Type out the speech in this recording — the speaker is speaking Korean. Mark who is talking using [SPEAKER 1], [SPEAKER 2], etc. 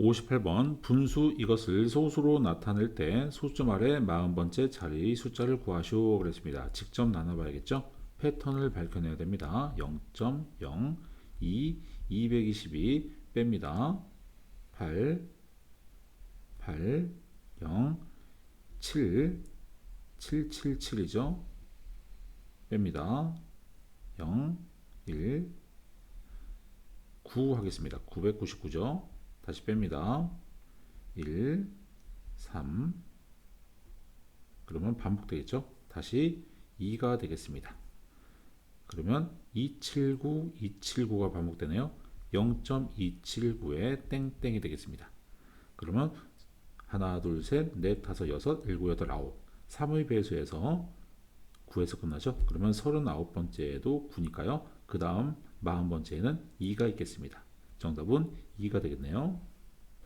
[SPEAKER 1] 58번 분수 이것을 소수로 나타낼 때 소수 아래 40번째 자리 숫자를 구하시오 그랬습니다. 직접 나눠봐야겠죠? 패턴을 밝혀내야 됩니다. 0.0, 2, 222 뺍니다. 8, 8, 0, 7, 777이죠? 뺍니다. 0, 1, 9 하겠습니다. 999죠? 다시 뺍니다. 1, 3 그러면 반복되겠죠? 다시 2가 되겠습니다. 그러면 279, 279가 반복되네요. 0.279에 땡땡이 되겠습니다. 그러면 하나, 둘, 셋, 넷, 다섯, 여섯, 일곱, 여덟, 아홉 3의 배수에서 9에서 끝나죠? 그러면 39번째에도 9니까요. 그 다음 40번째에는 2가 있겠습니다. 정답은 2가 되겠네요.